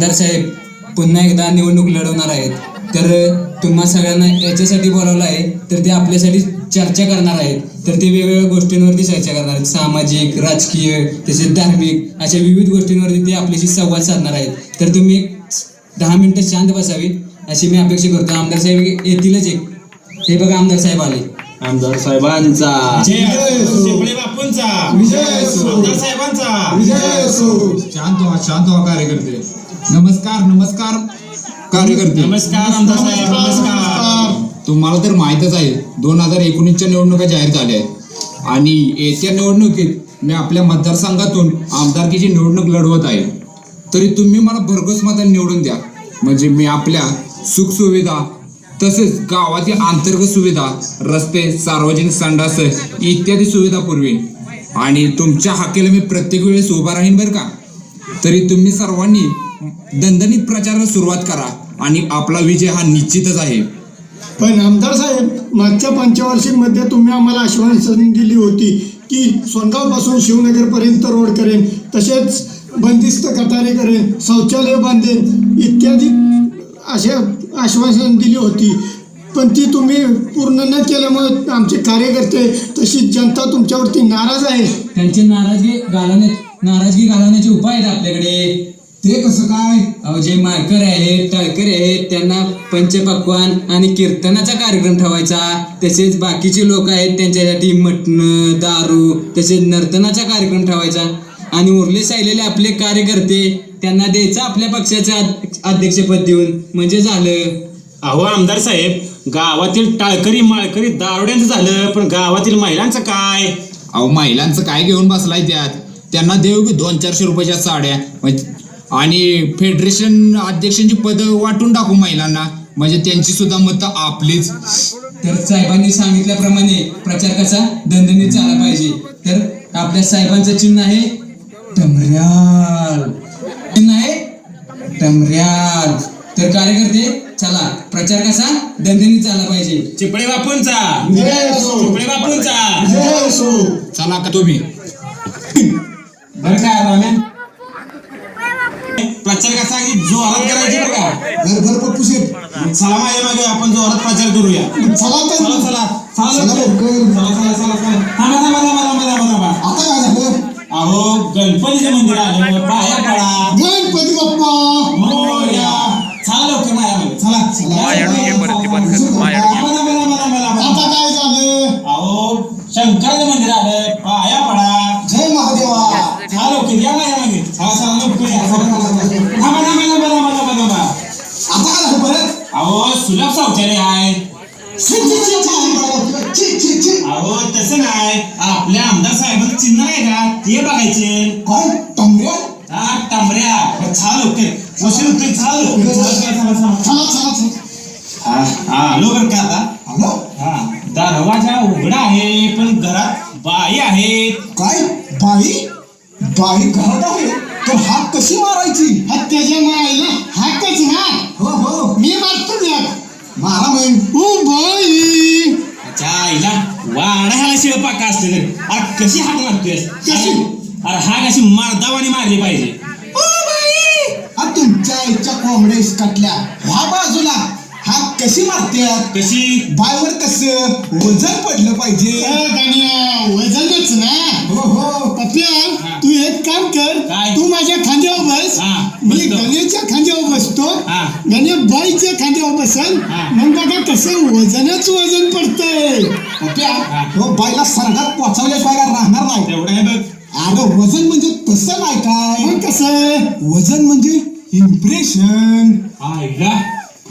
आमदार साहेब पुन्हा एकदा निवडणूक लढवणार आहेत. तर तुम्हा सगळ्यांना याच्यासाठी बोलावलं आहे तर ते आपल्यासाठी चर्चा करणार आहेत. तर ते वेगवेगळ्या गोष्टींवरती चर्चा करणार आहेत. सामाजिक राजकीय तसेच धार्मिक अशा विविध गोष्टींवरती ते आपल्याशी संवाद साधणार आहेत. तर तुम्ही एक दहा मिनिटं शांत बसावी अशी मी अपेक्षा करतो. आमदार साहेब येतीलच एक. हे बघा आमदार साहेब आले. आमदार साहेबांचा. आमदार साहेबांचा. शांत व्हा शांत व्हा कार्यकर्ते. नमस्कार नमस्कार कार्यकर्ते. नमस्कार आमदार साहेब नमस्कार तुम्हाला तर माहीतच आहे दोन हजार एकोणीसच्या निवडणुका जाहीर झाल्या आहेत. आणि येत्या निवडणुकीत मी आपल्या मतदारसंघातून आमदारकीची निवडणूक लढवत आहे. तरी तुम्ही मला भरघोस मताने निवडून द्या. म्हणजे मी आपल्या सुखसुविधा तसेच गावातील अंतर्गत सुविधा रस्ते सार्वजनिक संडास इत्यादी सुविधा पुरवीन. आणि तुमच्या हाकेला मी प्रत्येक वेळेस उभा राहीन बरं का? तरी तुम्ही सर्वांनी दणदणीत प्रचाराला सुरुवात करा आणि आपला विजय हा निश्चितच आहे. पण आमदार साहेब मागच्या पंचवार्षिकमध्ये तुम्ही आम्हाला आश्वासन दिली होती की सोनगावपासून शिवनगरपर्यंत रोड करेन तसेच बंदिस्त गटारे करेन शौचालय बांधेन इत्यादी अशा आश्वासन दिली होती. पण ती तुम्ही पूर्ण न केल्यामुळे आमचे कार्यकर्ते तशी जनता तुमच्यावरती नाराज आहे. त्यांची नाराजगी घालवण्या नाराजगी घालवण्याचे उपाय आहेत आपल्याकडे. ते कसं काय? अहो जे माळकरी आहेत टाळकरी आहेत त्यांना पंचपक्वान आणि कीर्तनाचा कार्यक्रम ठेवायचा. तसेच बाकीचे लोक आहेत त्यांच्यासाठी मटण दारू तसेच नर्तनाचा कार्यक्रम ठेवायचा. आणि उरले सायलेले आपले कार्यकर्ते त्यांना द्यायचं आपल्या पक्षाचं अध- अध्यक्षपद देऊन. म्हणजे झालं. अहो आमदार साहेब गावातील टाळकरी माळकरी दारुड्यांचं झालं पण गावातील महिलांचं काय? अहो महिलांचं काय घेऊन बसलाय त्यात? त्यांना देऊ की दोन चारशे रुपयाच्या साड्या? म्हणजे आणि फेडरेशन अध्यक्षांची पद वाटून टाकू महिलांना? म्हणजे त्यांची सुद्धा मतं आपलीच. तर साहेबांनी सांगितल्याप्रमाणे प्रचार कसा? दणदणीत झाला पाहिजे. तर आपल्या साहेबांचं चिन्ह आहे टमऱ्याल. चिन्ह आहे टमऱ्याल. तर कार्यकर्ते चला प्रचार कसा? दणदणीत झाला पाहिजे. चिपळे बापूंचा. चिपळे बापूंचा. चला का तुम्ही? बरं काय रामेन? प्रचार कसा अगदी जोरात करायचे बरं का? घर घर पप्पू शेठ. चला माझ्या मागे आपण जोरात प्रचार करूया. चला तर. चला चला. चला चला. चला. चला थांबा थांबा थांबा थांबा थांबा. आता काय झालं? अहो गणपतीचं मंदिर आलं पाया पडा. उशीर होतोय छा लवकर हा आलो बरं का आता आलो हा दरवाजा उघडा आहे पण घरात बाई आहेत काय बाई बाई घरात आहे तर हात कशी मारायची त्याच्या मायला हातच ना हो हो मी मारतो त्यात मारा मग ओ बाई जायला आईला वाडा ह्याला शिळपाका असते तर अरे कशी हाक मारतोय कशी? अरे हा कशी मारदावानी मारली पाहिजे तुमच्या आईच्या कोंबड्या कटल्या ह्या बाजूला. हात कशी मारत्यात कशी? बायवर कसं वजन पडलं पाहिजे. वजनच ना. हो हो. पप्या तू एक काम कर. काय? तू माझ्या खांद्यावर बस. हा, मी बसतो. गणेशच्या खांद्यावर बसतो. हा. गणे बाईच्या खांद्यावर बसल. हा. मग बघा कसं वजनच वजन पडतंय. पप्या हा. हो बाईला सरगात पोचवल्याशिवाय काय राहणार नाही. तेवढं आहे बघ. अगं वजन म्हणजे तसं नाही काय. मग कसं? वजन म्हणजे इम्प्रेशन आईला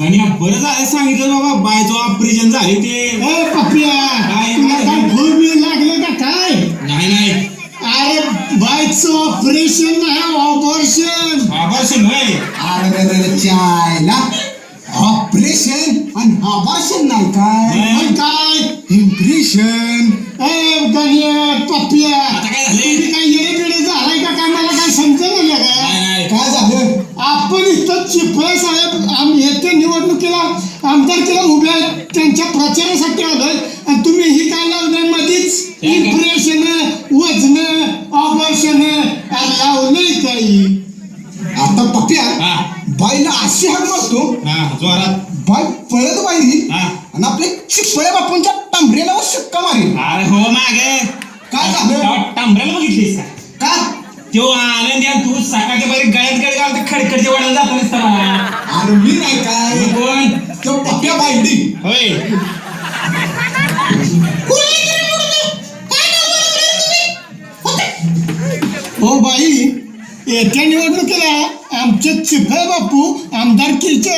गण्या बरं झालं सांगितलं बाबा. बायचं ऑपरेशन झाले ते. ए पप्या काय? तुला काय भूल बिल लागलं का काय? नाही नाही. अरे बाईचं ऑपरेशन नाही ऑपरेशन ऑपरेशन होय. अरे चायला. ऑपरेशन आणि ऑपरेशन नाही काय? नाही. मग काय? इम्प्रेशन ए गण्या पप्या आता काय झाले? तुम्ही काय येडे बिडे का काय मला काय समजेल नाही. काय झालं? आपण इथं चिपळे साहेब आम येत्या निवडणुकीला आमदारकीला उभे आहेत त्यांच्या प्रचारासाठी आलोय. आणि तुम्ही ही काय लावलंय काय काय? इम्प्रेशन वजन ऑपरेशन लावलंय काही? आता पप्या हा. बाईला अशी हाक मारतो. हा जोरात. बाई पळत बाई हा. आणि आपले चिपळ्या बापूंच्या टांबरेला शिक्का मारेल. अरे हो मागे. काय झालं? टांबऱ्याला बघितलीस का? का? तो आनंद आणि तू सकाळच्या बारी गळ्यात गळ घालते खडखडच्या वडाला जातो नुसता अरे मी नाही काय? कोण? तो पप्प्या बाईडी होय. हो बाई येत्या निवडणुकीला आमचे चिपळे बापू आमदारकीच्या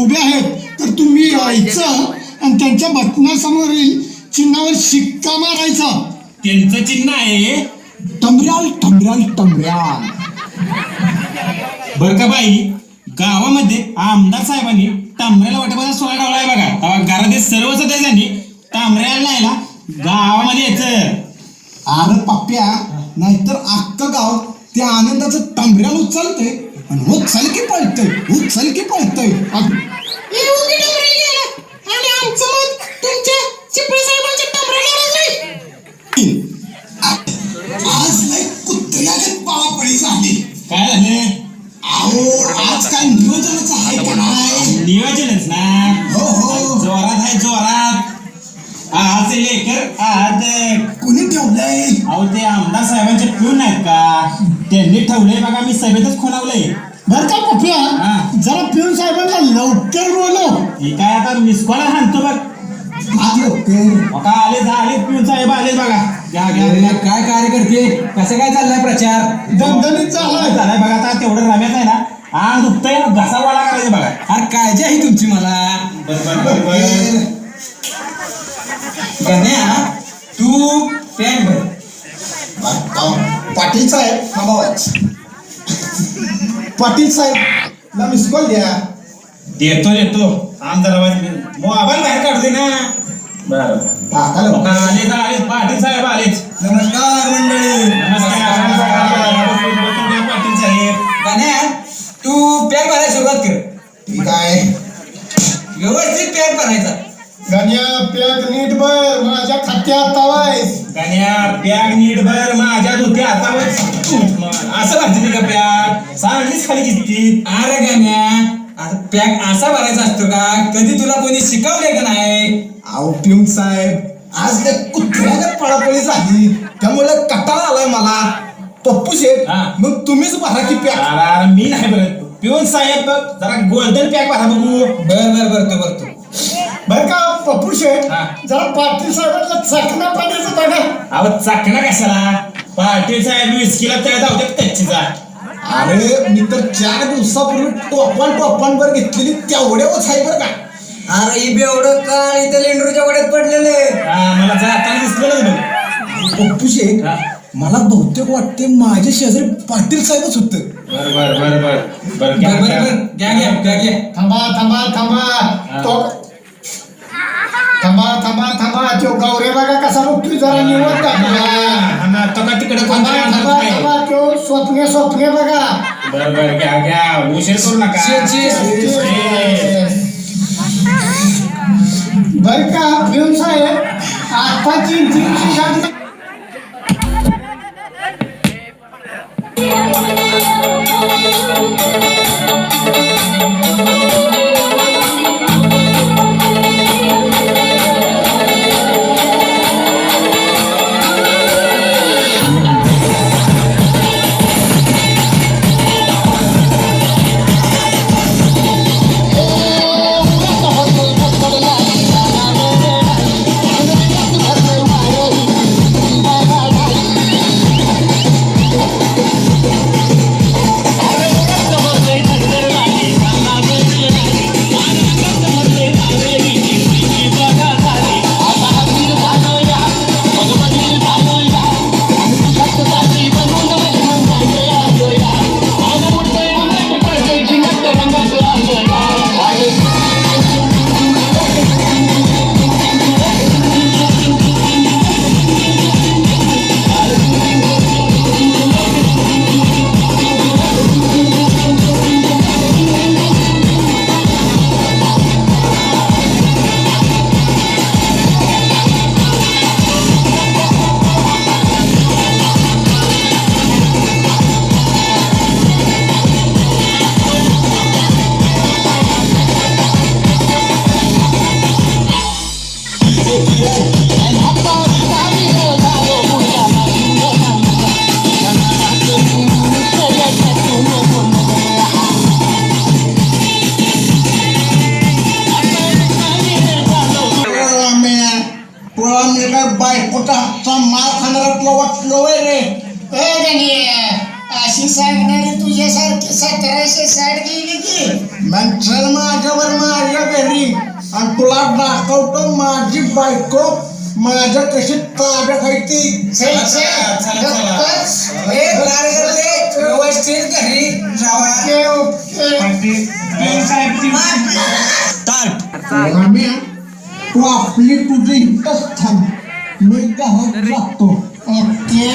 उभे आहेत. तर तुम्ही यायचं आणि त्यांच्या बटनासमोरील चिन्हावर शिक्का मारायचा. त्यांचं चिन्ह आहे टमऱ्याल टमऱ्याल टमऱ्याल बर का बाई? गावामध्ये आमदार साहेबांनी तांबऱ्याला वाटेपासून सोळा डावलाय बघा. घरातील सर्व सदस्यांनी तांबऱ्याला लायला गावामध्ये यायचं. अरे पप्प्या नाहीतर अख्खं गाव त्या आनंदाचं टमऱ्याला उचलतंय आणि उचल की पळतंय. उचल की पळतंय आज लय कुत्र्याचे पापळी झाली. काय झालं अहो आज काय नियोजनाचं आहे का नाही? नियोजनच ना. हो हो. जोरात आहे जोरात. आज लेकर आज कोणी ठेवलंय? अहो ते आमदार साहेबांचे पिऊन आहेत का? त्यांनी ठेवलंय बघा मी सभेतच खोलावलंय बर का पप्प्या हा. जरा पिऊन साहेबांना लवकर बोलव. हे काय आता मिस कॉल हाणतो बघ. का आले आले पिऊन साहेब आले बघा घ्या घ्या. काय कार्यकर्ते? कसं काय चाललाय प्रचार? दणदणीत चाललाय. झालाय बघा आता तेवढं रम्यात आहे ना. आग दुखतंय घसा वाळा करायचं बघा. अरे काळजी आहे तुमची मला. गण्या तू पॅक भर पाटील साहेब थांबावाच पाटील साहेब ला मिस कॉल द्या. देतो देतो. आमदार मोबाईल बाहेर काढू दे ना. लवकर. आलेच आलेच पाटील साहेब आलेच. नमस्कार मंडळी. नमस्कार नमस्कार. पाटील साहेब गण्या तू पॅक भरायला सुरुवात कर. व्यवस्थित पॅक भरायचा. गण्या पॅक नीट बर माझ्या खात्यात तवायस गण्या बॅग नीट भर. माझ्या धोती हातावर असं भरते का बॅग सांगलीच खाली किती? अरे गण्या आता पॅक असा भरायचा असतो का? कधी तुला कोणी शिकवले का नाही? अहो पिऊन साहेब आज त्या कुत्र्याने पळापळी झाली त्यामुळे कटाळा आलाय मला. पप्पू शेठ हा. मग तुम्हीच भरा की अरे मी नाही बरं पिऊन साहेब बघ, जरा गोल्डन पॅक भरा बघू. बर बर भरतो भरतो बर. का पप्पू शेठ हा. जरा पाटील साहेबांना चकना पाण्याचं बघा. अहो चाकणा कशाला? पाटील साहेब विस्कीला तळ धावतात कच्चीचा अरे मी तर चार दिवसापूर्वी टोपण टोपणवर घेतलेली तेवढ्यावरच आहे बरं का. अरे ही एवढं काळ इथं लेंडूरच्या वड्यात पडलेले हा, मला जाताना दिसलं ना बघ पप्पू हा. मला बहुतेक वाटते माझ्या शेजारी पाटील साहेबच होतं. बर बर बर बर. बर बर घ्या, बर घ्या. बर घ्या घ्या थांबा थांबा थांबा. तो थांबा थांबा थांबा. त्यो गावरे बघा कसा बघतोय जरा निवड का तिकडे थांबा थांबा त्यो स्वप्ने स्वप्ने बघा. बरोबर घ्या घ्या. उशीर करू नका. बर का पिऊन साहेब. आता चिंचिंग ओवरफ्लोवर ऐसी साइड नहीं तुझे सर किस तरह से साइड की लेगी मैं चल माझ्यावर माझ्या घरी आणि तुला दाखवतो माझी बायको माझ्या कशी ताब्या खायची व्यवस्थित घरी तू आपली तुझी इथंच थांब मी गावात जातो। ओके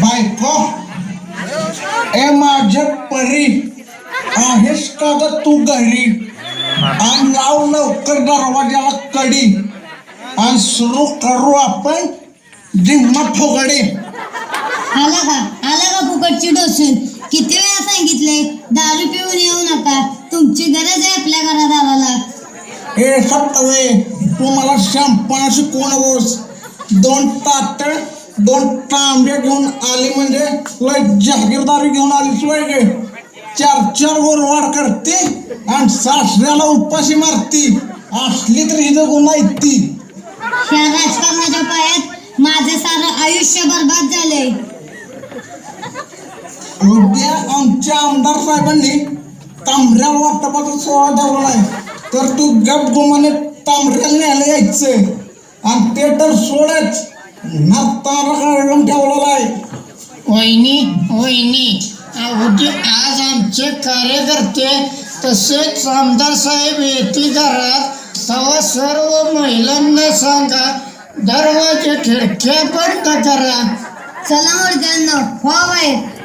बायको ए माझ्या परी. आहेस का ग तू घरी? आणि लाव लवकर दरवाजाला कडी. आणि सुरू करू आपण जिम्मा फुगडी. आला का? आला का फुकटची डोसून किती वेळा सांगितले दारू पिऊन येऊ नका. तुमची गरज आहे आपल्या घरादाराला हे सप्तवे तू मला शहाणपणाशी कोण बोस दोन ताट दोन तांबे घेऊन आली म्हणजे तुला जहागीरदारी घेऊन आलीच पाहिजे चार चार गोरवाड करते आणि सासऱ्याला उपाशी मारती. असली तर हिचं गुन्हा ती. ह्या राजकारणाच्या पायात माझे सारं आयुष्य बर्बाद झाले उद्या आमच्या आमदार साहेबांनी तांबऱ्या वाटपाचा सोहळा ठरवलाय तर तू गप गुमाने तांबऱ्याला न्यायला यायचं. आणि ते तर सोडच नातारा काढून ठेवलेला आहे. वहिनी वहिनी अवघे आज आमचे कार्यकर्ते तसेच आमदार साहेब येतील घरात. तेव्हा सर्व महिलांना सांगा दरवाजे खिडक्या बंद करा. चला मुडद्यांनो हो बाहेर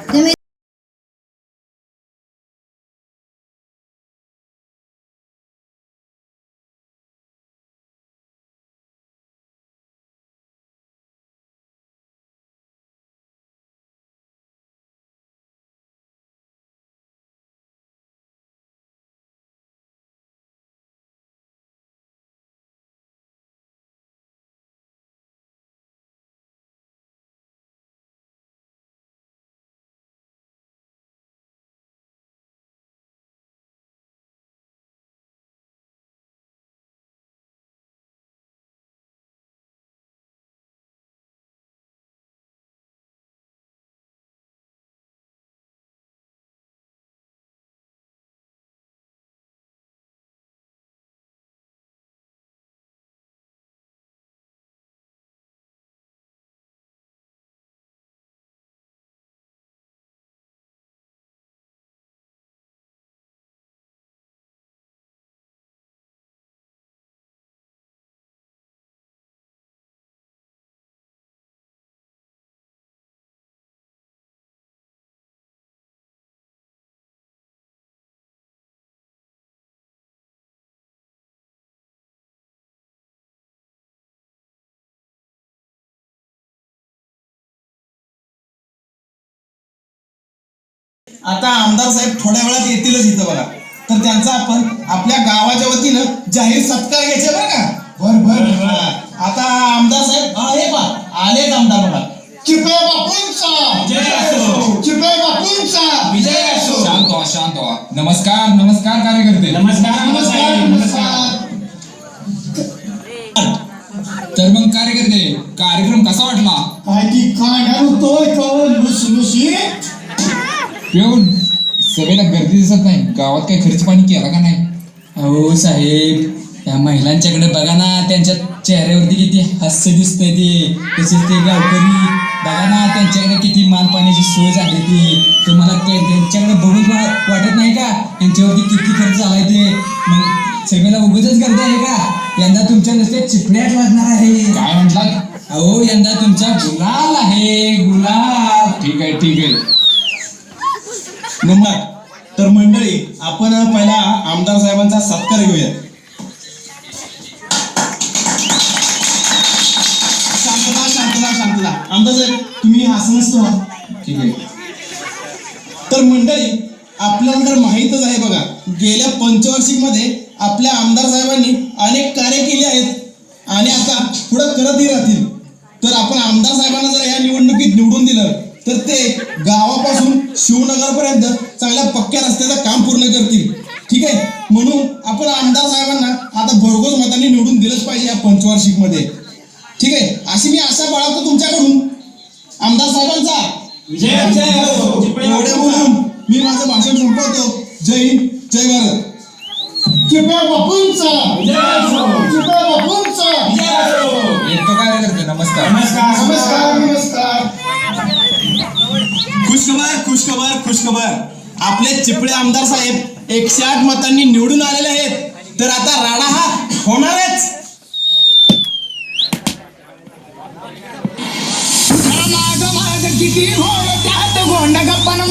आता आमदार साहेब थोड्या वेळात येतीलच इथं बघा. तर त्यांचा आपण आपल्या गावाच्या वतीनं जाहीर सत्कार घ्यायचा बरं का? बर बर. आता आमदार साहेब हा हे पा आलेच आमदार बघा. चिपे बापूंचा. जय असो. चिपे बापूंचा. विजय असो. शांत व्हा शांत व्हा. नमस्कार नमस्कार कार्यकर्ते. नमस्कार नमस्कार. नमस्कार. तर मग कार्यकर्ते कार्यक्रम कसा वाटला? काय ती काढा होतोय कवर लुसलुशीत पिऊन सभेला गर्दी दिसत नाही. गावात काही खर्च पाणी केला का नाही? अहो साहेब त्या महिलांच्याकडे बघा ना त्यांच्या चेहऱ्यावरती किती हास्य दिसतंय ते. तसेच ते गावकरी बघा ना त्यांच्याकडे किती माल पाण्याची सोय झाली ती. तुम्हाला ते त्यांच्याकडे बघून वाटत नाही का? त्यांच्यावरती किती खर्च झालाय ते? मग सगळ्याला उगतच गर्दी आहे का? यंदा तुमच्या नुसते चिपड्यात वाजणार आहे. काय म्हटलात? अहो यंदा तुमचा गुलाल आहे गुलाल. ठीक आहे ठीक आहे. नंबर तर मंडळी आपण पहिला आमदार साहेबांचा सत्कार घेऊया. शांतता शांतता शांतता. आमदार साहेब तुम्ही असं ठीक आहे. तर मंडळी आपल्याला तर माहीतच आहे बघा गेल्या पंचवार्षिकमध्ये आपल्या आमदार साहेबांनी अनेक कार्य केले आहेत आणि आता पुढे करतही राहतील. तर आपण आमदार साहेबांना जर या निवडणुकीत निवडून दिलं तर ते गावापासून शिवनगरपर्यंत चांगल्या पक्क्या रस्त्याचं काम पूर्ण करतील. ठीक आहे? म्हणून आपण आमदार साहेबांना आता भरघोस मतांनी निवडून दिलंच पाहिजे या पंचवार्षिकमध्ये ठीक आहे? अशी मी आशा बाळगतो तुमच्याकडून. आमदार साहेबांचा. एवढे बोलून मी माझं भाषण संपवतो. जय हिंद जय भारत. चिप्या बापूंचा. चिप्या खुशखबर आपले चिपळे आमदार साहेब एकशे आठ मतांनी निवडून आलेले आहेत. तर आता राडा हा होणारच. बरं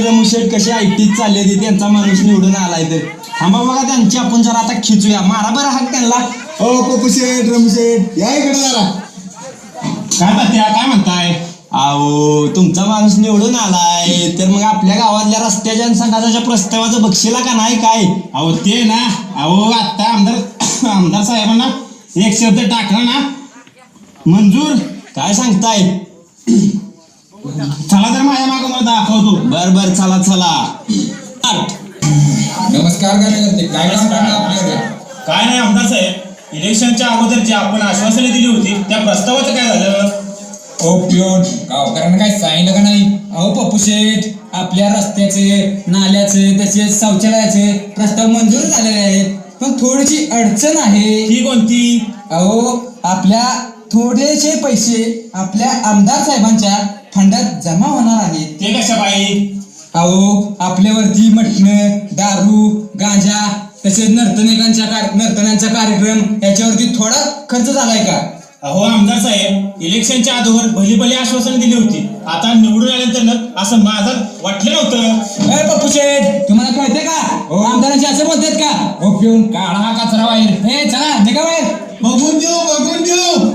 आणि रमू शेठ कशी आयटीत चालले ते त्यांचा माणूस निवडून आलाय तर. थांबा बघा त्यांची आपण जरा आता खिचूया. मारा बरं हाक त्यांना. हो पप्पू शेठ रमू शेठ या इकडे जरा. काय तात्या काय म्हणताय? अहो तुमचा माणूस निवडून आलाय. तर मग आपल्या गावातल्या रस्त्याच्या आणि संघाच्या प्रस्तावाचं बक्षीला का नाही काय? अहो ते ना. अहो आता आमदार आमदार साहेबांना एक शब्द टाकला ना. मंजूर काय सांगताय? चला तर माझ्या मागं मला दाखवतो. बर बर चला चला. नमस्कार काय आपल्याकडे? काय नाही आमदार साहेब. इलेक्शनच्या अगोदर जी आपण आश्वासने दिली होती त्या प्रस्तावाचं काय झालं ओ पिओन. गावकऱ्यांना काय सांगितलं का नाही? अहो पप्पू शेठ आपल्या रस्त्याचे नाल्याचे तसेच शौचालयाचे प्रस्ताव मंजूर झालेले आहेत. पण थोडीशी अडचण आहे. ही कोणती? अहो आपल्या थोडेसे पैसे आपल्या आमदार साहेबांच्या फंडात जमा होणार आहेत ते कशा बाई? अहो आपल्यावरती मटण दारू गांजा तसेच नर्तनिकांच्या कार- नर्तनांचा कार्यक्रम याच्यावरती थोडा खर्च झालाय का? अहो आमदार साहेब इलेक्शनच्या अगोदर भली भली आश्वासन दिली होती. आता निवडून आल्यानंतर ना असं माझं वाटलं नव्हतं. ए पप्पू शेठ तुम्हाला कळते का? आमदारांचे असं बोलतात का? ओ पिऊन काढा हा कचरा बाहेर. ए चला निघा बाहेर. बघून देऊ बघून देऊ.